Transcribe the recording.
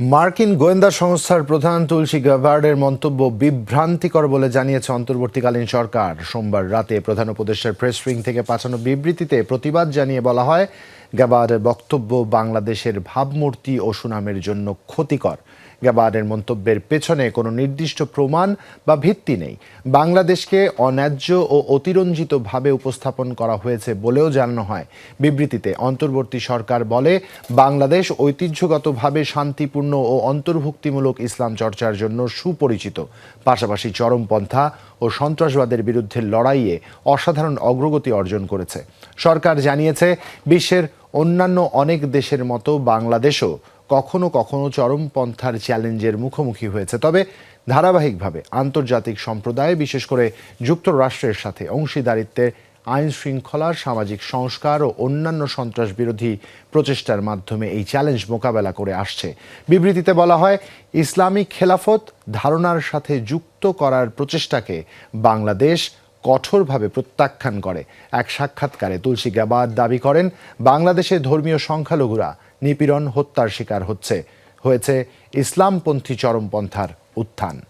মার্কিন গোয়েন্দা সংস্থার প্রধান তুলসী গ্যাভার্ডের মন্তব্য বিভ্রান্তিকর বলে জানিয়েছে অন্তর্বর্তীকালীন সরকার। সোমবার রাতে প্রধান উপদেষ্টার প্রেস উইং থেকে পাঠানো বিবৃতিতে প্রতিবাদ জানিয়ে বলা হয় গ্যাবার্ডের বক্তব্য বাংলাদেশের ভাবমূর্তি ও সুনামের জন্য ক্ষতিকর। গ্যাবার্ডের মন্তব্যের পেছনে কোনো নির্দিষ্ট প্রমাণ বা ভিত্তি নেই। বাংলাদেশকে অন্যায্য ও অতিরঞ্জিতভাবে উপস্থাপন করা হয়েছে বলেও জানানো হয়। বিবৃতিতে অন্তর্বর্তী সরকার বলে, বাংলাদেশ ঐতিহ্যগতভাবে শান্তিপূর্ণ ও অন্তর্ভুক্তিমূলক ইসলাম চর্চার জন্য সুপরিচিত। পাশাপাশি চরমপন্থা ও সন্ত্রাসবাদের বিরুদ্ধে লড়াইয়ে অসাধারণ অগ্রগতি অর্জন করেছে। সরকার জানিয়েছে, বিশ্বের অন্যান্য অনেক দেশের মতো বাংলাদেশও কখনো কখনো চরমপন্থার চ্যালেঞ্জের মুখোমুখি হয়েছে। তবে ধারাবাহিকভাবে আন্তর্জাতিক সম্প্রদায়, বিশেষ করে যুক্তরাষ্ট্রের সাথে অংশীদারিত্বে আইন শৃঙ্খলা সামাজিক সংস্কার ও অন্যান্য সন্ত্রাস বিরোধী প্রচেষ্টার মাধ্যমে এই চ্যালেঞ্জ মোকাবেলা করে আসছে। বিবৃতিতে বলা হয় ইসলামিক খেলাফত ধারণার সাথে যুক্ত করার প্রচেষ্টাকে বাংলাদেশ কঠোরভাবে প্রত্যাখ্যান করে। এক সাক্ষাৎকারে তুলসী গ্যাবাদ দাবি করেন, বাংলাদেশে ধর্মীয় সংখ্যালঘুরা নিপীড়ন, হত্যার শিকার হচ্ছে। হয়েছে ইসলামপন্থী চরমপন্থার উত্থান।